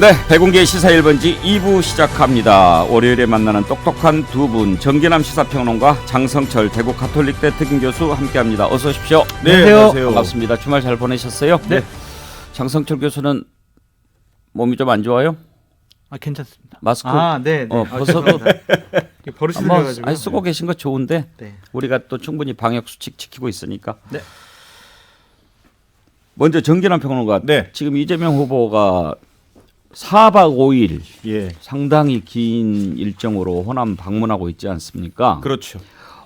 네, 대공개 시사 1번지 2부 시작합니다. 월요일에 만나는 똑똑한 두 분, 정기남 시사평론가 장성철 대구 가톨릭대 특임 교수 함께합니다. 어서 오십시오. 네, 안녕하세요. 반갑습니다. 주말 잘 보내셨어요? 네. 장성철 교수는 몸이 좀 안 좋아요? 아 괜찮습니다. 마스크 아, 네, 네. 어, 아, 벗어도 버릇이 한번 들려가지고. 아니, 쓰고 계신 거 좋은데 네. 우리가 또 충분히 방역 수칙 지키고 있으니까. 네. 먼저 정기남 평론가. 네. 지금 이재명 후보가 4박 5일 예, 상당히 긴 일정으로 호남 방문하고 있지 않습니까? 그렇죠.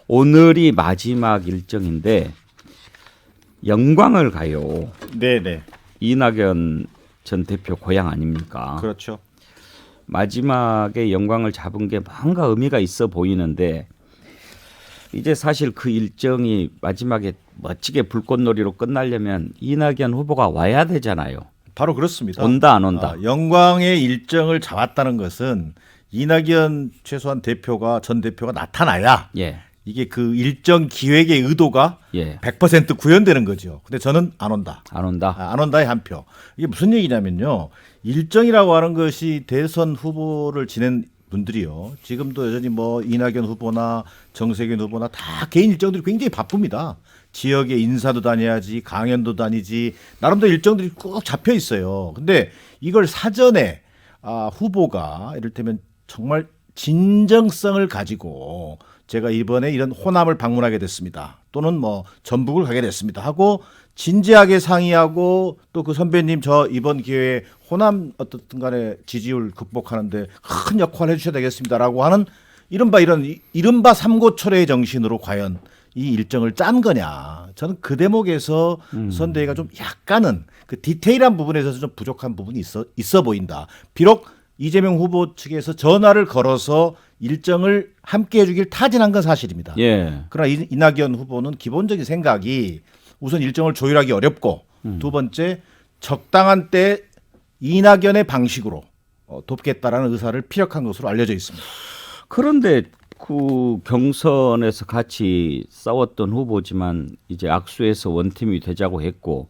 오늘이 마지막 일정인데 영광을 가요. 네, 네, 이낙연 전 대표 고향 아닙니까? 그렇죠. 마지막에 영광을 잡은 게 뭔가 의미가 있어 보이는데 이제 사실 그 일정이 마지막에 멋지게 불꽃놀이로 끝나려면 이낙연 후보가 와야 되잖아요. 바로 그렇습니다. 온다 안 온다. 아, 영광의 일정을 잡았다는 것은 이낙연 최소한 대표가 전 대표가 나타나야 예. 이게 그 일정 기획의 의도가 예. 100% 구현되는 거죠. 근데 저는 안 온다. 안 온다. 아, 안 온다의 한 표. 이게 무슨 얘기냐면요. 일정이라고 하는 것이 대선 후보를 지낸 분들이요. 지금도 여전히 뭐 이낙연 후보나 정세균 후보나 다 개인 일정들이 굉장히 바쁩니다. 지역의 인사도 다녀야지, 강연도 다니지, 나름대로 일정들이 꼭 잡혀 있어요. 근데 이걸 사전에 아, 후보가 이를테면 정말 진정성을 가지고 제가 이번에 이런 호남을 방문하게 됐습니다. 또는 뭐 전북을 가게 됐습니다. 하고 진지하게 상의하고 또 그 선배님 저 이번 기회에 호남 어떻든 간에 지지율 극복하는데 큰 역할을 해주셔야 되겠습니다라고 하는 이른바 이런 이- 이른바 삼고초래의 정신으로 과연 이 일정을 짠 거냐. 저는 그 대목에서 선대위가 좀 약간은 그 디테일한 부분에 있어서 좀 부족한 부분이 있어 있어 보인다. 비록 이재명 후보 측에서 전화를 걸어서 일정을 함께 해주길 타진한 건 사실입니다. 예. 그러나 이- 이낙연 후보는 기본적인 생각이 우선 일정을 조율하기 어렵고 두 번째 적당한 때 이낙연의 방식으로 어, 돕겠다라는 의사를 피력한 것으로 알려져 있습니다. 그런데 그 경선에서 같이 싸웠던 후보지만 이제 악수해서 원팀이 되자고 했고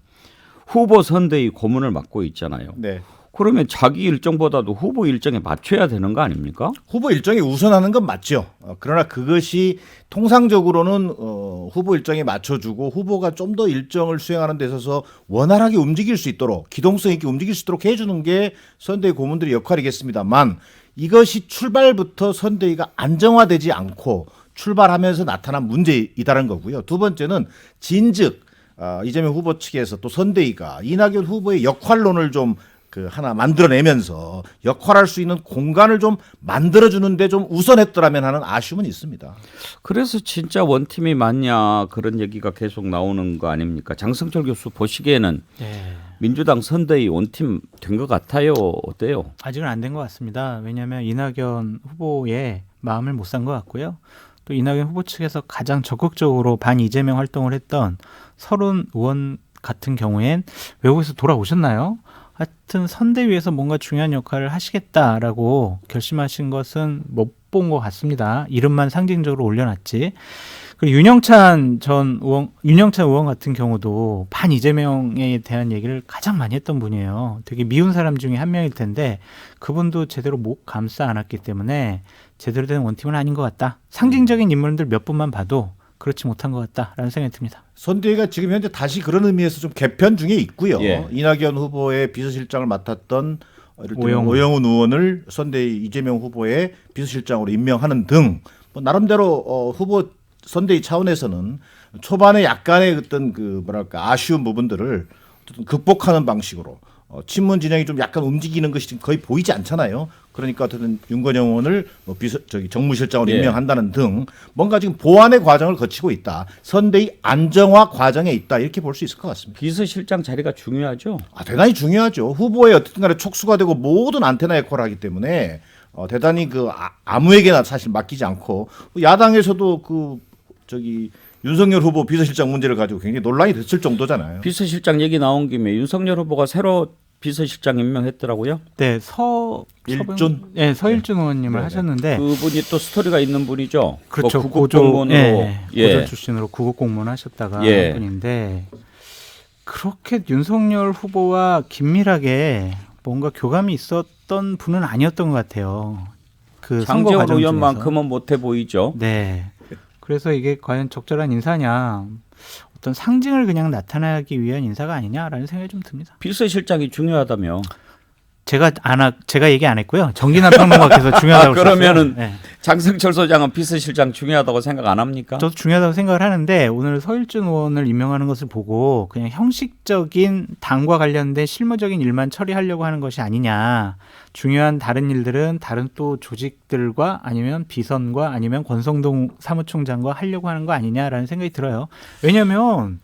후보 선대위 고문을 맡고 있잖아요. 네. 그러면 자기 일정보다도 후보 일정에 맞춰야 되는 거 아닙니까? 후보 일정에 우선하는 건 맞죠. 어, 그러나 그것이 통상적으로는 어, 후보 일정에 맞춰주고 후보가 좀 더 일정을 수행하는 데 있어서 원활하게 움직일 수 있도록 기동성 있게 움직일 수 있도록 해주는 게 선대위 고문들의 역할이겠습니다만 이것이 출발부터 선대위가 안정화되지 않고 출발하면서 나타난 문제이다는 거고요. 두 번째는 진즉 아, 이재명 후보 측에서 또 선대위가 이낙연 후보의 역할론을 좀 그 하나 만들어내면서 역할할 수 있는 공간을 좀 만들어주는데 좀 우선했더라면 하는 아쉬움은 있습니다. 그래서 진짜 원팀이 맞냐 그런 얘기가 계속 나오는 거 아닙니까? 장성철 교수 보시기에는 네. 민주당 선대위 원팀 된 것 같아요. 어때요? 아직은 안 된 것 같습니다. 왜냐하면 이낙연 후보의 마음을 못 산 것 같고요. 또 이낙연 후보 측에서 가장 적극적으로 반 이재명 활동을 했던 서른 의원 같은 경우엔 외국에서 돌아오셨나요? 하여튼 선대위에서 뭔가 중요한 역할을 하시겠다라고 결심하신 것은 못 본 것 같습니다. 이름만 상징적으로 올려놨지. 그리고 윤영찬 전 의원, 윤영찬 의원 같은 경우도 반 이재명에 대한 얘기를 가장 많이 했던 분이에요. 되게 미운 사람 중에 한 명일 텐데 그분도 제대로 목 감싸 안았기 때문에 제대로 된 원팀은 아닌 것 같다. 상징적인 인물들 몇 분만 봐도 그렇지 못한 것 같다라는 생각이 듭니다. 선대위가 지금 현재 다시 그런 의미에서 좀 개편 중에 있고요. 예. 이낙연 후보의 비서실장을 맡았던 오영훈. 오영훈 의원을 선대위 이재명 후보의 비서실장으로 임명하는 등 뭐 나름대로 어, 후보 선대위 차원에서는 초반에 약간의 어떤 그 뭐랄까 아쉬운 부분들을 어쨌든 극복하는 방식으로 어, 친문 진영이 좀 약간 움직이는 것이 거의 보이지 않잖아요. 그러니까 어쨌든 윤건영 의원을 뭐 비서 저기 정무실장으로 예. 임명한다는 등 뭔가 지금 보완의 과정을 거치고 있다. 선대위 안정화 과정에 있다. 이렇게 볼 수 있을 것 같습니다. 비서실장 자리가 중요하죠. 아, 대단히 중요하죠. 후보의 어쨌든 간에 촉수가 되고 모든 안테나 역할을 하기 때문에 어, 대단히 그 아, 아무에게나 사실 맡기지 않고 야당에서도 그 저기 윤석열 후보 비서실장 문제를 가지고 굉장히 논란이 됐을 정도잖아요. 비서실장 얘기 나온 김에 윤석열 후보가 새로 비서실장 임명했더라고요. 네, 서 일준? 네, 서일준 의원님을 네네. 하셨는데 그분이 또 스토리가 있는 분이죠. 그렇죠. 뭐 고조, 구급공무원으로 예, 예. 고조 출신으로 구급 공무원 하셨다가 예. 한 분인데 그렇게 윤석열 후보와 긴밀하게 뭔가 교감이 있었던 분은 아니었던 것 같아요. 그 장재원. 의원만큼은 못해 보이죠. 네. 그래서 이게 과연 적절한 인사냐, 어떤 상징을 그냥 나타나기 위한 인사가 아니냐라는 생각이 좀 듭니다. 비서실장이 중요하다며. 제가 안 하, 제가 얘기 안 했고요. 정진환 평론가께서 중요하다고 아, 그러면은. 네. 장승철 소장은 비서실장 중요하다고 생각 안 합니까? 저도 중요하다고 생각을 하는데 오늘 서일준 의원을 임명하는 것을 보고 그냥 형식적인 당과 관련된 실무적인 일만 처리하려고 하는 것이 아니냐. 중요한 다른 일들은 다른 또 조직들과 아니면 비선과 아니면 권성동 사무총장과 하려고 하는 거 아니냐라는 생각이 들어요. 왜냐하면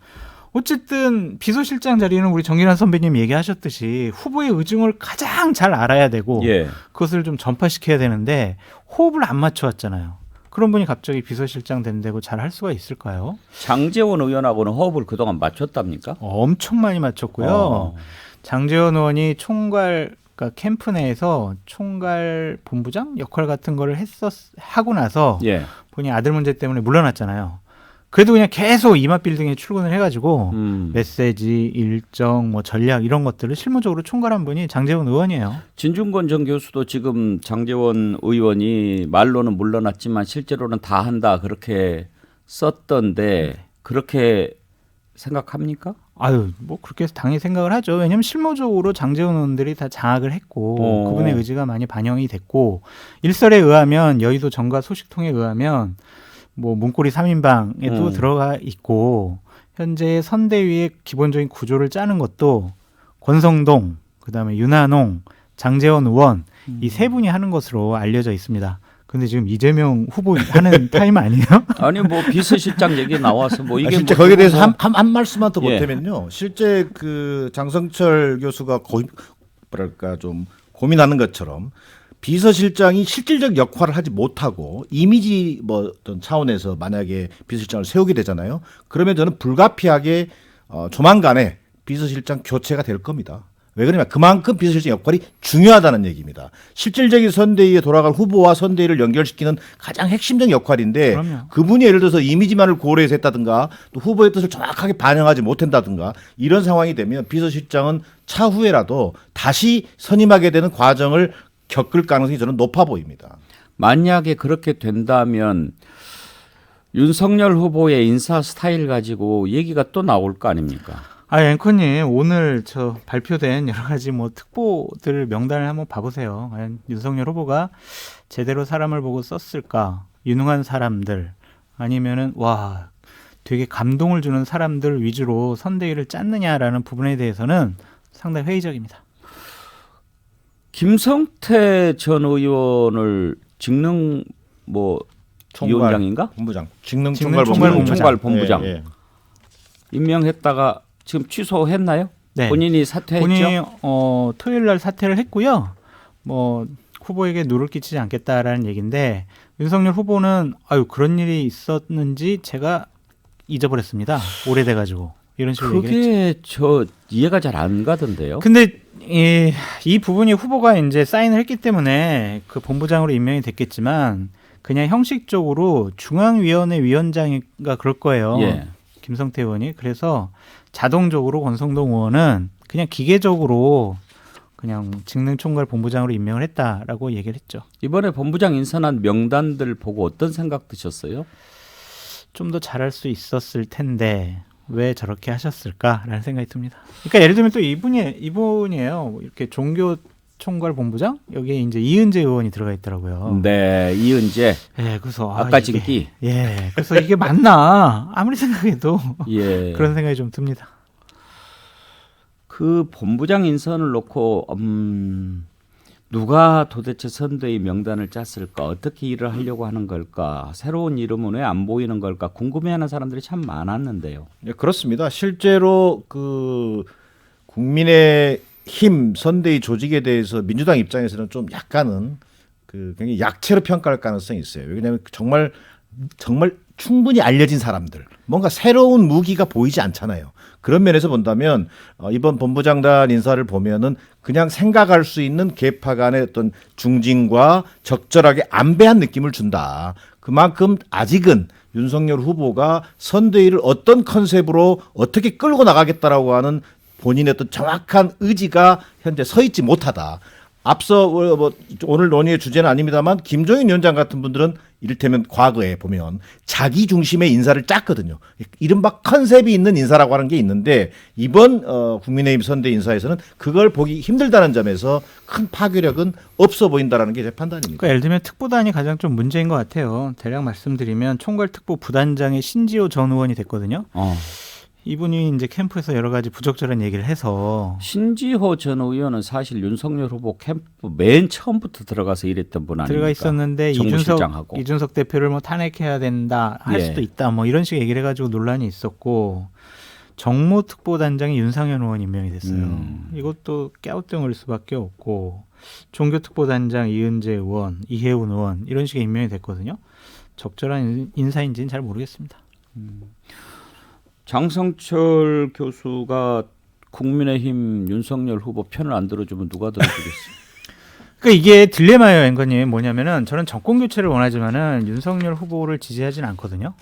어쨌든 비서실장 자리는 우리 정일환 선배님 얘기하셨듯이 후보의 의중을 가장 잘 알아야 되고 예. 그것을 좀 전파시켜야 되는데 호흡을 안 맞춰왔잖아요. 그런 분이 갑자기 비서실장 된다고 잘 할 수가 있을까요? 장재원 의원하고는 호흡을 그동안 맞췄답니까? 엄청 많이 맞췄고요. 어. 장재원 의원이 총괄 그러니까 캠프 내에서 총괄 본부장 역할 같은 거를 했었 하고 나서 예. 본인 아들 문제 때문에 물러났잖아요. 그래도 그냥 계속 이마 빌딩에 출근을 해가지고 음. 메시지, 일정, 뭐 전략 이런 것들을 실무적으로 총괄한 분이 장재원 의원이에요. 진중권 전 교수도 지금 장재원 의원이 말로는 물러났지만 실제로는 다 한다 그렇게 썼던데 그렇게 생각합니까? 아유, 뭐 그렇게 당연히 생각을 하죠. 왜냐하면 실무적으로 장재원 의원들이 다 장악을 했고 어. 그분의 의지가 많이 반영이 됐고 일설에 의하면 여의도 정가 소식통에 의하면 뭐 문고리 3인방에도 음. 들어가 있고 현재 선대위의 기본적인 구조를 짜는 것도 권성동, 그다음에 윤한홍, 장재원 의원 이세 분이 하는 것으로 알려져 있습니다. 근데 지금 이재명 후보 하는 타임 아니에요? 아니 뭐 비서실장 얘기 나와서 뭐 아, 이게 실제 뭐 거기에 대해서 뭐 한, 한, 한 말씀만 더 예. 보태면요. 실제 그 장성철 교수가 고, 뭐랄까 좀 고민하는 것처럼 비서실장이 실질적 역할을 하지 못하고 이미지 뭐 어떤 차원에서 만약에 비서실장을 세우게 되잖아요. 그러면 저는 불가피하게 어, 조만간에 비서실장 교체가 될 겁니다. 왜 그러냐면 그만큼 비서실장 역할이 중요하다는 얘기입니다. 실질적인 선대위에 돌아갈 후보와 선대위를 연결시키는 가장 핵심적 역할인데 그럼요. 그분이 예를 들어서 이미지만을 고려해서 했다든가 또 후보의 뜻을 정확하게 반영하지 못한다든가 이런 상황이 되면 비서실장은 차후에라도 다시 선임하게 되는 과정을 겪을 가능성이 저는 높아 보입니다. 만약에 그렇게 된다면 윤석열 후보의 인사 스타일 가지고 얘기가 또 나올 거 아닙니까? 아, 앵커님, 오늘 저 발표된 여러 가지 뭐 특보들 명단을 한번 봐보세요. 과연 윤석열 후보가 제대로 사람을 보고 썼을까? 유능한 사람들, 아니면은, 와, 되게 감동을 주는 사람들 위주로 선대위를 짰느냐라는 부분에 대해서는 상당히 회의적입니다. 김성태 전 의원을 직능 뭐 위원장인가 본부장, 직능 총괄 총괄 본부장, 총괄 본부장. 예, 예. 임명했다가 지금 취소했나요? 네. 본인이 사퇴했죠. 본인이 어, 토요일 날 사퇴를 했고요. 뭐 후보에게 누를 끼치지 않겠다라는 얘기인데 윤석열 후보는 아유 그런 일이 있었는지 제가 잊어버렸습니다. 오래돼 가지고 이런 식으로 했죠. 그게 저 이해가 잘 안 가던데요. 근데 이, 이 부분이 후보가 이제 사인을 했기 때문에 그 본부장으로 임명이 됐겠지만 그냥 형식적으로 중앙위원회 위원장인가 그럴 거예요. 예. 김성태 의원이 그래서 자동적으로 권성동 의원은 그냥 기계적으로 그냥 직능 총괄 본부장으로 임명을 했다라고 얘기를 했죠. 이번에 본부장 인선한 명단들 보고 어떤 생각 드셨어요? 좀 더 잘할 수 있었을 텐데 왜 저렇게 하셨을까라는 생각이 듭니다. 그러니까 예를 들면 또 이분이 이분이에요. 이렇게 종교 총괄 본부장 여기에 이제 이은재 의원이 들어가 있더라고요. 네, 이은재. 예, 그래서 아, 아까 진기. 예, 그래서 이게 맞나 아무리 생각해도 예. 그런 생각이 좀 듭니다. 그 본부장 인선을 놓고 음, 누가 도대체 선대위 명단을 짰을까? 어떻게 일을 하려고 하는 걸까? 새로운 이름은 왜 안 보이는 걸까? 궁금해하는 사람들이 참 많았는데요. 예, 그렇습니다. 실제로 그 국민의 힘 선대위 조직에 대해서 민주당 입장에서는 좀 약간은 그 굉장히 약체로 평가할 가능성이 있어요. 왜냐하면 정말 정말 충분히 알려진 사람들 뭔가 새로운 무기가 보이지 않잖아요. 그런 면에서 본다면 어, 이번 본부장단 인사를 보면은 그냥 생각할 수 있는 계파 간의 어떤 중진과 적절하게 안배한 느낌을 준다. 그만큼 아직은 윤석열 후보가 선대위를 어떤 컨셉으로 어떻게 끌고 나가겠다라고 하는 본인의 어떤 정확한 의지가 현재 서 있지 못하다. 앞서 어, 뭐 오늘 논의의 주제는 아닙니다만 김종인 위원장 같은 분들은 이를테면 과거에 보면 자기 중심의 인사를 짰거든요. 이른바 컨셉이 있는 인사라고 하는 게 있는데 이번 어, 국민의힘 선대 인사에서는 그걸 보기 힘들다는 점에서 큰 파괴력은 없어 보인다라는 게 제 판단입니다. 그러니까 예를 들면 특보단이 가장 좀 문제인 것 같아요. 대략 말씀드리면 총괄특보 부단장의 신지호 전 의원이 됐거든요. 어. 이분이 이제 캠프에서 여러 가지 부적절한 얘기를 해서 신지호 전 의원은 사실 윤석열 후보 캠프 맨 처음부터 들어가서 일했던 분 아닙니까? 들어가 있었는데 이준석 정무실장하고. 이준석 대표를 뭐 탄핵해야 된다 할 예. 수도 있다 뭐 이런 식의 얘기를 해가지고 논란이 있었고 정무특보단장이 윤상현 의원 임명이 됐어요. 음. 이것도 깨우뚱을 수밖에 없고 종교특보단장 이은재 의원, 이혜훈 의원 이런 식의 임명이 됐거든요. 적절한 인- 인사인지는 잘 모르겠습니다. 장성철 교수가 국민의힘 윤석열 후보 편을 안 들어주면 누가 들어주겠어요? 그러니까 이게 딜레마예요, 앵커님. 뭐냐면은 저는 정권 교체를 원하지만은 윤석열 후보를 지지하진 않거든요.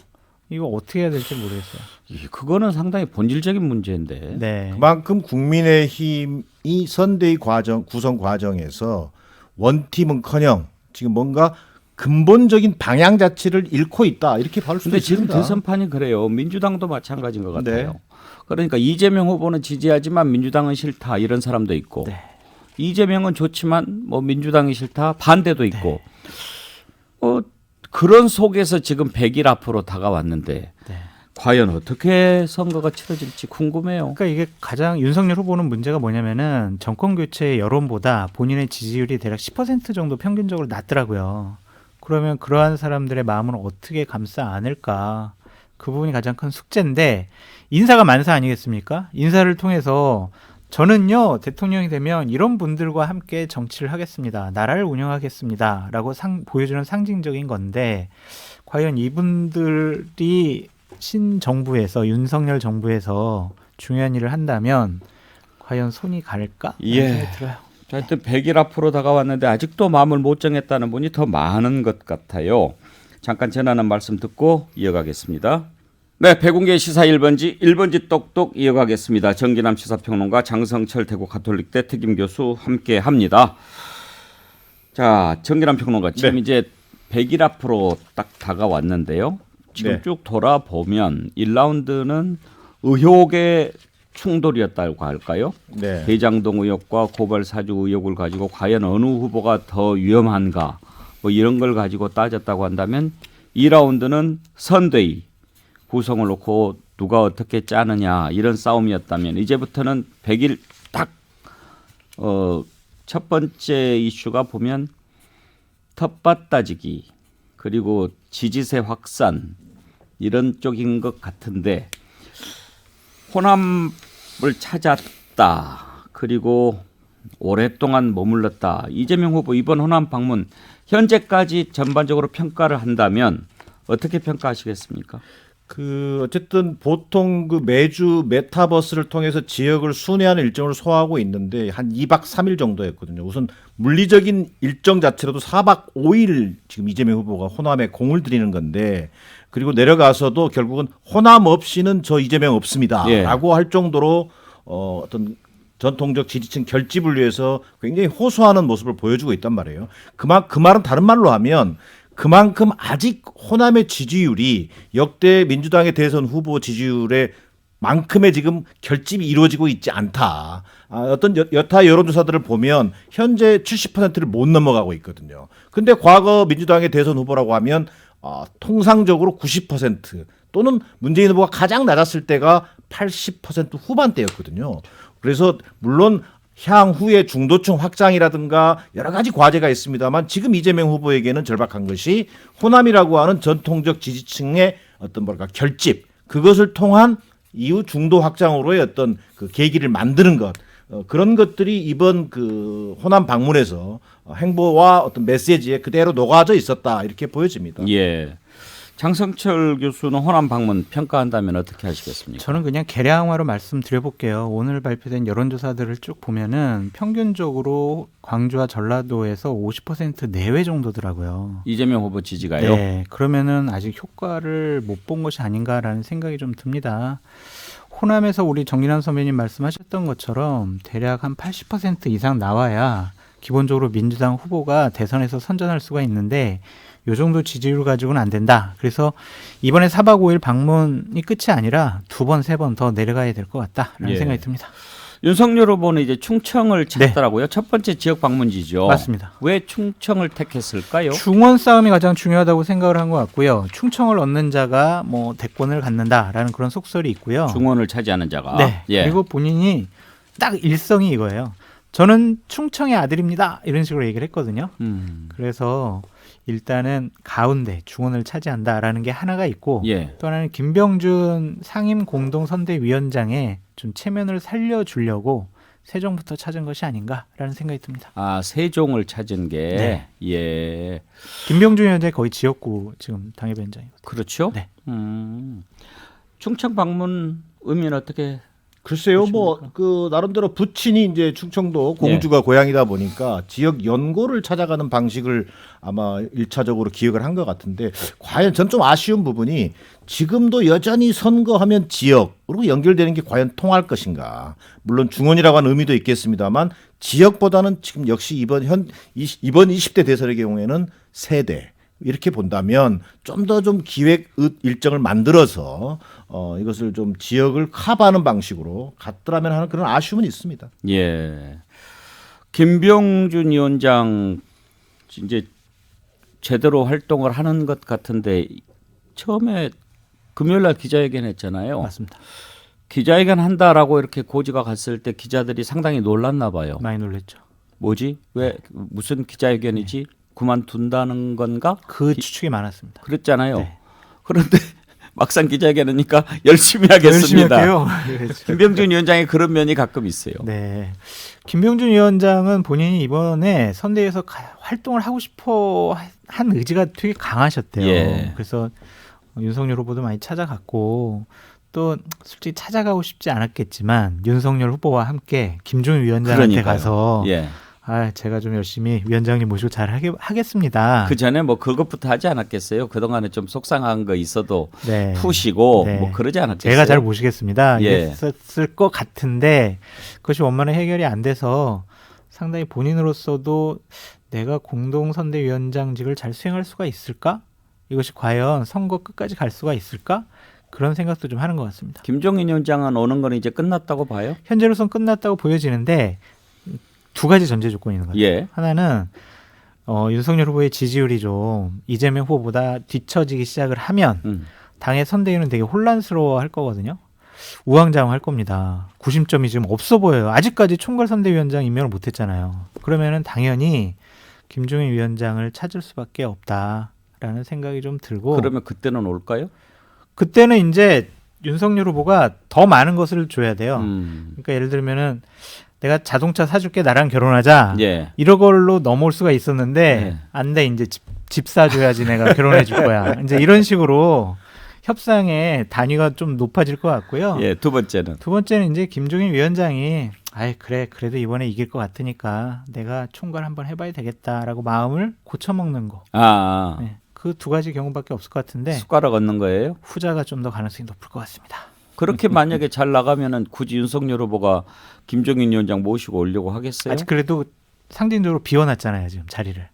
이거 어떻게 해야 될지 모르겠어요. 이, 그거는 상당히 본질적인 문제인데. 네. 그만큼 국민의힘이 선대위 과정 구성 과정에서 원팀은커녕 지금 뭔가 근본적인 방향 자체를 잃고 있다 이렇게 볼 수도 근데 지금 있습니다. 대선판이 그래요. 민주당도 마찬가지인 것 같아요. 네. 그러니까 이재명 후보는 지지하지만 민주당은 싫다 이런 사람도 있고 네. 이재명은 좋지만 뭐 민주당이 싫다 반대도 네. 있고 어, 그런 속에서 지금 100일 앞으로 다가왔는데 네. 과연 어떻게 선거가 치러질지 궁금해요. 그러니까 이게 가장 윤석열 후보는 문제가 뭐냐면은 정권 교체 여론보다 본인의 지지율이 대략 10% 정도 평균적으로 낮더라고요. 그러면 그러한 사람들의 마음을 어떻게 감싸 안을까? 그 부분이 가장 큰 숙제인데 인사가 만사 아니겠습니까? 인사를 통해서 저는요 대통령이 되면 이런 분들과 함께 정치를 하겠습니다. 나라를 운영하겠습니다라고 상, 보여주는 상징적인 건데 과연 이분들이 신 정부에서 윤석열 정부에서 중요한 일을 한다면 과연 손이 갈까? 예. 생각이 들어요. 자, 하여튼 100일 앞으로 다가왔는데 아직도 마음을 못 정했다는 분이 더 많은 것 같아요. 잠깐 전하는 말씀 듣고 이어가겠습니다. 네, 백운계 시사 1번지 1번지 똑똑 이어가겠습니다. 정기남 시사평론가 장성철 대구 가톨릭대 특임 교수 함께 합니다. 자, 정기남 평론가 지금 네. 이제 100일 앞으로 딱 다가왔는데요. 지금 네. 쭉 돌아보면 1라운드는 의혹의 충돌이었다고 할까요? 네. 대장동 의혹과 고발 사주 의혹을 가지고 과연 어느 후보가 더 위험한가 뭐 이런 걸 가지고 따졌다고 한다면 2라운드는 선대위 구성을 놓고 누가 어떻게 짜느냐 이런 싸움이었다면 이제부터는 100일 딱 어, 첫 번째 이슈가 보면 텃밭 따지기 그리고 지지세 확산 이런 쪽인 것 같은데 호남을 찾았다. 그리고 오랫동안 머물렀다. 이재명 후보 이번 호남 방문 현재까지 전반적으로 평가를 한다면 어떻게 평가하시겠습니까? 그 어쨌든 보통 그 매주 메타버스를 통해서 지역을 순회하는 일정을 소화하고 있는데 한 2박 3일 정도였거든요. 우선 물리적인 일정 자체로도 4박 5일 지금 이재명 후보가 호남에 공을 들이는 건데 그리고 내려가서도 결국은 호남 없이는 저 이재명 예. 없습니다라고 할 정도로 어 어떤 전통적 지지층 결집을 위해서 굉장히 호소하는 모습을 보여주고 있단 말이에요. 그만 그 말은 다른 말로 하면 그만큼 아직 호남의 지지율이 역대 민주당의 대선 후보 지지율의 만큼의 지금 결집이 이루어지고 있지 않다. 아, 어떤 여, 여타 여론조사들을 보면 현재 70%를 못 넘어가고 있거든요. 근데 과거 민주당의 대선 후보라고 하면 아, 통상적으로 90% 또는 문재인 후보가 가장 낮았을 때가 80% 후반대였거든요. 그래서 물론 향후의 중도층 확장이라든가 여러 가지 과제가 있습니다만 지금 이재명 후보에게는 절박한 것이 호남이라고 하는 전통적 지지층의 어떤 뭐랄까 결집 그것을 통한 이후 중도 확장으로의 어떤 그 계기를 만드는 것 어, 그런 것들이 이번 그 호남 방문에서 어, 행보와 어떤 메시지에 그대로 녹아져 있었다 이렇게 보여집니다. 예. 장성철 교수는 호남 방문 평가한다면 어떻게 하시겠습니까? 저는 그냥 계량화로 말씀드려볼게요. 오늘 발표된 여론조사들을 쭉 보면은 평균적으로 광주와 전라도에서 50% 내외 정도더라고요. 이재명 후보 지지가요. 네, 그러면은 아직 효과를 못 본 것이 아닌가라는 생각이 좀 듭니다. 호남에서 우리 정진환 선배님 말씀하셨던 것처럼 대략 한 80% 이상 나와야 기본적으로 민주당 후보가 대선에서 선전할 수가 있는데 요 정도 지지율 가지고는 안 된다. 그래서 이번에 4박 5일 방문이 끝이 아니라 두 번, 세 번 더 내려가야 될 것 같다라는 예. 생각이 듭니다. 윤석열 후보는 이제 충청을 찾더라고요. 첫 번째 지역 방문지죠. 네. 맞습니다. 왜 충청을 택했을까요? 중원 싸움이 가장 중요하다고 생각을 한 것 같고요. 충청을 얻는 자가 뭐 대권을 갖는다라는 그런 속설이 있고요. 중원을 차지하는 자가. 네. 예. 그리고 본인이 딱 일성이 이거예요. 저는 충청의 아들입니다. 이런 식으로 얘기를 했거든요. 음. 그래서 일단은 가운데 중원을 차지한다라는 게 하나가 있고 예. 또 하나는 김병준 상임 공동선대위원장의 좀 체면을 살려주려고 세종부터 찾은 것이 아닌가라는 생각이 듭니다. 아 세종을 찾은 게 네. 예. 김병준 위원장이 거의 지역구 지금 당협위원장이거든요. 그렇죠. 네. 음. 충청 방문 의미는 어떻게? 글쎄요, 뭐 그 나름대로 부친이 이제 충청도 공주가 고향이다 보니까 지역 연고를 찾아가는 방식을 아마 일차적으로 기획을 한 것 같은데 과연 전 좀 아쉬운 부분이 지금도 여전히 선거하면 지역으로 연결되는 게 과연 통할 것인가? 물론 중원이라고 하는 의미도 있겠습니다만 지역보다는 지금 역시 이번 현 이번 20대 대선의 경우에는 세대. 이렇게 본다면 좀 더 좀 기획 의- 일정을 만들어서 어 이것을 좀 지역을 커버하는 방식으로 갔더라면 하는 그런 아쉬움은 있습니다. 예. 김병준 위원장 이제 제대로 활동을 하는 것 같은데 처음에 금요일 날 기자회견 했잖아요. 맞습니다. 기자회견 한다라고 이렇게 고지가 갔을 때 기자들이 상당히 놀랐나 봐요. 많이 놀랬죠. 뭐지? 왜 무슨 기자회견이지? 그만둔다는 건가? 그 추측이 많았습니다. 그랬잖아요. 네. 그런데 막상 기자회견하니까 열심히 하겠습니다. 할게요. 그랬죠. 김병준 위원장의 그런 면이 가끔 있어요. 네. 김병준 위원장은 본인이 이번에 선대위에서 가- 활동을 하고 싶어 한 의지가 되게 강하셨대요. 예. 그래서 윤석열 후보도 많이 찾아갔고 또 솔직히 찾아가고 싶지 않았겠지만 윤석열 후보와 함께 김종인 위원장한테 그러니까요. 가서 예. 아 제가 좀 열심히 위원장님 모시고 잘 하게, 하겠습니다. 그 전에 뭐 그것부터 하지 않았겠어요? 그동안에 좀 속상한 거 있어도 네. 푸시고 네. 뭐 그러지 않았겠어요? 제가 잘 모시겠습니다. 예. 이랬었을 것 같은데 그것이 원만한 해결이 안 돼서 상당히 본인으로서도 내가 공동선대위원장직을 잘 수행할 수가 있을까? 이것이 과연 선거 끝까지 갈 수가 있을까? 그런 생각도 좀 하는 것 같습니다. 김종인 위원장은 오는 건 이제 끝났다고 봐요? 현재로선 끝났다고 보여지는데 두 가지 전제 조건이 있는 것 같아요. 예. 하나는 어, 윤석열 후보의 지지율이 좀 이재명 후보보다 뒤처지기 시작을 하면 음. 당의 선대위는 되게 혼란스러워 할 거거든요. 우왕좌왕 할 겁니다. 구심점이 지금 없어 보여요. 아직까지 총괄 선대위원장 임명을 못 했잖아요. 그러면은 당연히 김종인 위원장을 찾을 수밖에 없다라는 생각이 좀 들고 그러면 그때는 올까요? 그때는 이제 윤석열 후보가 더 많은 것을 줘야 돼요. 음. 그러니까 예를 들면은 내가 자동차 사줄게 나랑 결혼하자. 예. 이런 걸로 넘어올 수가 있었는데 네. 안돼 이제 집, 집 사줘야지 내가 결혼해 줄 거야. 이제 이런 식으로 협상의 단위가 좀 높아질 것 같고요. 예. 두 번째는 두 번째는 이제 김종인 위원장이 아이 그래 그래도 이번에 이길 것 같으니까 내가 총괄 한번 해봐야 되겠다라고 마음을 고쳐먹는 거. 아, 네. 그두 가지 경우밖에 없을 것 같은데 숟가락 얻는 거예요? 후자가 좀 더 가능성이 높을 것 같습니다. 그렇게 만약에 잘 나가면은 굳이 윤석열 후보가 김종인 위원장 모시고 오려고 하겠어요? 아직 그래도 상징적으로 비워놨잖아요 지금 자리를.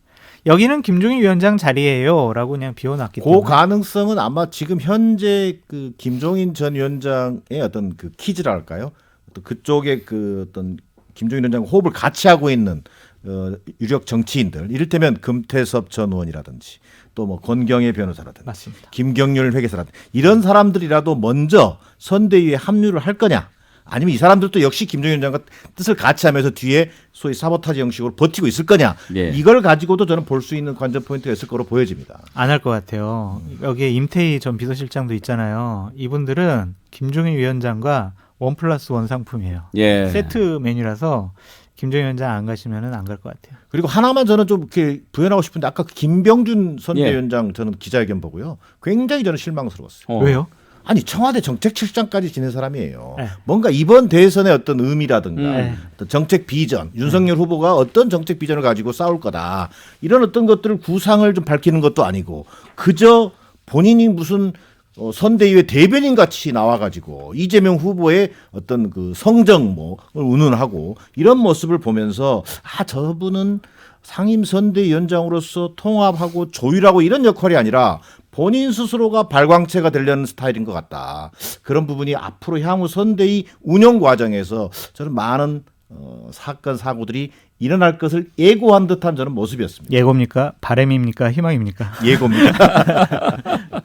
여기는 김종인 위원장 자리예요라고 그냥 비워놨기 그 때문에. 가능성은 아마 지금 현재 그 김종인 전 위원장의 어떤 그 키즈랄까요? 어떤 그쪽에 그 어떤 김종인 위원장 호흡을 같이 하고 있는 어, 유력 정치인들, 이를테면 금태섭 전 의원이라든지 또 뭐 권경의 변호사라든지 맞습니다. 김경률 회계사라든지 이런 사람들이라도 먼저 선대위에 합류를 할 거냐? 아니면 이 사람들도 역시 김종인 위원장과 뜻을 같이 하면서 뒤에 소위 사보타지 형식으로 버티고 있을 거냐? 예. 이걸 가지고도 저는 볼 수 있는 관전 포인트가 있을 거로 보여집니다. 안 할 것 같아요. 여기에 임태희 전 비서실장도 있잖아요. 이분들은 김종인 위원장과 원 플러스 원 상품이에요. 예. 세트 메뉴라서 김종인 위원장 안 가시면은 안 갈 것 같아요. 그리고 하나만 저는 좀 이렇게 부연하고 싶은데 아까 그 김병준 예. 선대위원장 저는 기자회견 보고요. 굉장히 저는 실망스러웠어요. 어. 왜요? 아니 청와대 정책실장까지 지낸 사람이에요. 네. 뭔가 이번 대선의 어떤 의미라든가 음. 어떤 정책 비전, 윤석열 후보가 어떤 정책 비전을 가지고 싸울 거다 이런 어떤 것들을 구상을 좀 밝히는 것도 아니고 그저 본인이 무슨 어, 선대위의 대변인 같이 나와가지고 이재명 후보의 어떤 그 성정 뭐 운운하고 이런 모습을 보면서 아 저분은 상임 선대위원장으로서 통합하고 조율하고 이런 역할이 아니라 본인 스스로가 발광체가 되려는 스타일인 것 같다. 그런 부분이 앞으로 향후 선대위 운영 과정에서 저는 많은 어, 사건 사고들이 일어날 것을 예고한 듯한 저는 모습이었습니다. 예고입니까? 바램입니까? 희망입니까? 예고입니다.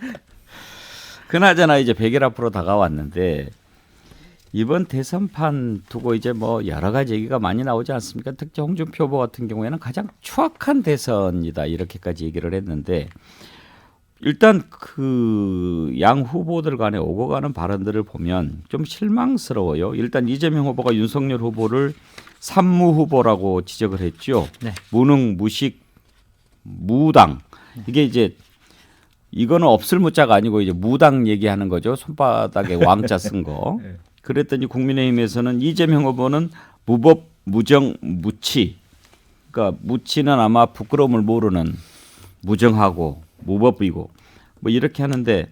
그나저나 이제 100일 앞으로 다가왔는데 이번 대선판 두고 이제 뭐 여러 가지 얘기가 많이 나오지 않습니까? 특히 홍준표 후보 같은 경우에는 가장 추악한 대선이다 이렇게까지 얘기를 했는데 일단 그 양 후보들 간에 오고 가는 발언들을 보면 좀 실망스러워요. 일단 이재명 후보가 윤석열 후보를 산무 후보라고 지적을 했죠. 네. 무능, 무식, 무당 이게 이제 이거는 없을 무자가 아니고 이제 무당 얘기하는 거죠. 손바닥에 왕자 쓴 거. 네. 그랬더니 국민의힘에서는 이재명 후보는 무법, 무정, 무치. 그러니까 무치는 아마 부끄러움을 모르는 무정하고 무법이고 뭐 이렇게 하는데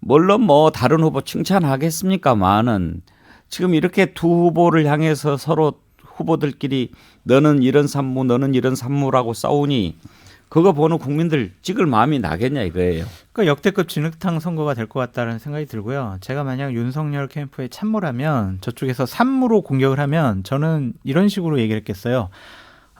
물론 뭐 다른 후보 칭찬하겠습니까만은 지금 이렇게 두 후보를 향해서 서로 후보들끼리 너는 이런 산무 너는 이런 산무라고 싸우니 그거 보는 국민들 찍을 마음이 나겠냐 이거예요. 그러니까 역대급 진흙탕 선거가 될 것 같다는 생각이 들고요. 제가 만약 윤석열 캠프에 참모라면 저쪽에서 산무로 공격을 하면 저는 이런 식으로 얘기를 했겠어요.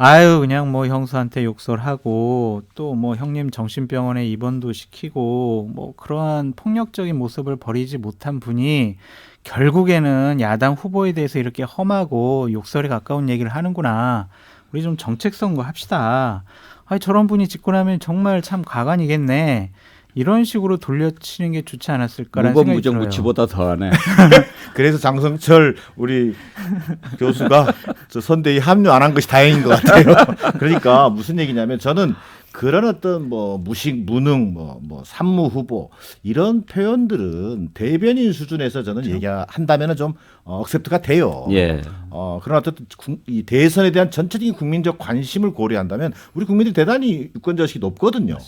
아유 그냥 뭐 형수한테 욕설하고 또 뭐 형님 정신병원에 입원도 시키고 뭐 그러한 폭력적인 모습을 버리지 못한 분이 결국에는 야당 후보에 대해서 이렇게 험하고 욕설에 가까운 얘기를 하는구나. 우리 좀 정책 선거 합시다. 아니 저런 분이 나면 정말 참 가관이겠네. 이런 식으로 돌려치는 게 좋지 않았을까라는 무법 생각이 무정 들어요. 무치보다 더하네. 그래서 장성철 우리 교수가 저 선대위 합류 안 한 것이 다행인 것 같아요. 그러니까 무슨 얘기냐면 저는 그런 어떤 뭐 무식 무능 뭐뭐 산무 후보 이런 표현들은 대변인 수준에서 저는 얘기한다면은 좀 어, 억셉트가 돼요. 예. 어, 그러나 어쨌든 국- 이 대선에 대한 전체적인 국민적 관심을 고려한다면 우리 국민들이 대단히 유권자식이 높거든요.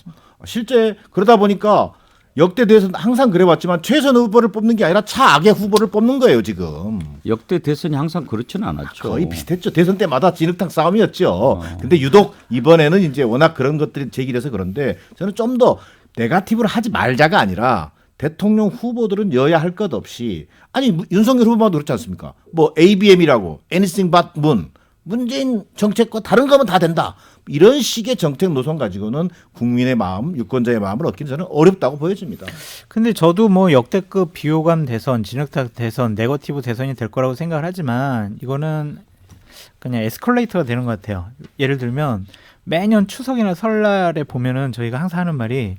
실제 그러다 보니까 역대 대선 항상 그래왔지만 최선 후보를 뽑는 게 아니라 차악의 후보를 뽑는 거예요 지금. 역대 대선이 항상 그렇지는 않았죠. 거의 비슷했죠. 대선 때마다 진흙탕 싸움이었죠. 근데 유독 이번에는 이제 워낙 그런 것들이 제기돼서 그런데 저는 좀 더 네가티브를 하지 말자가 아니라 대통령 후보들은 여야 할 것 없이 아니 무- 윤석열 후보도 그렇지 않습니까? 뭐 ABM이라고 anything but moon 문재인 정책과 다른 거면 다 된다. 이런 식의 정책 노선 가지고는 국민의 마음, 유권자의 마음을 얻기는 저는 어렵다고 보여집니다. 근데 저도 뭐 역대급 비호감 대선, 진흙탕 대선, 네거티브 대선이 될 거라고 생각을 하지만 이거는 그냥 에스컬레이터가 되는 것 같아요. 예를 들면 매년 추석이나 설날에 보면은 저희가 항상 하는 말이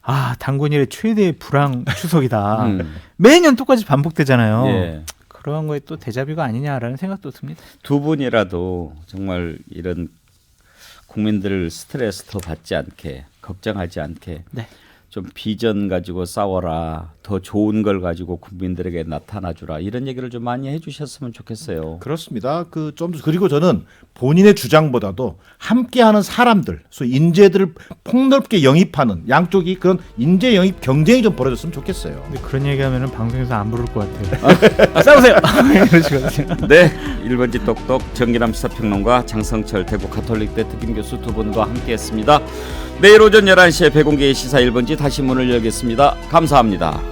아 당군 일의 최대의 불황 추석이다. 음. 매년 똑같이 반복되잖아요. 예. 그런 거에 또 대자뷰가 아니냐라는 생각도 듭니다. 두 분이라도 정말 이런 국민들 스트레스 더 받지 않게 걱정하지 않게 네. 좀 비전 가지고 싸워라 더 좋은 걸 가지고 국민들에게 나타나 주라 이런 얘기를 좀 많이 해 주셨으면 좋겠어요. 그렇습니다. 그 좀 그리고 저는 본인의 주장보다도 함께 하는 사람들, 소위 인재들을 폭넓게 영입하는 양쪽이 그런 인재 영입 경쟁이 좀 벌어졌으면 좋겠어요. 근데 그런 얘기하면은 방송에서 안 부를 것 같아요. 아, 싸우세요. 이러시거든요. 네, 1번지 똑똑 정기남 시사평론가 장성철 대구 가톨릭대 특임 교수 두 분과 함께했습니다. 내일 오전 11시에 배공개의 시사 1번지 다시 문을 열겠습니다. 감사합니다.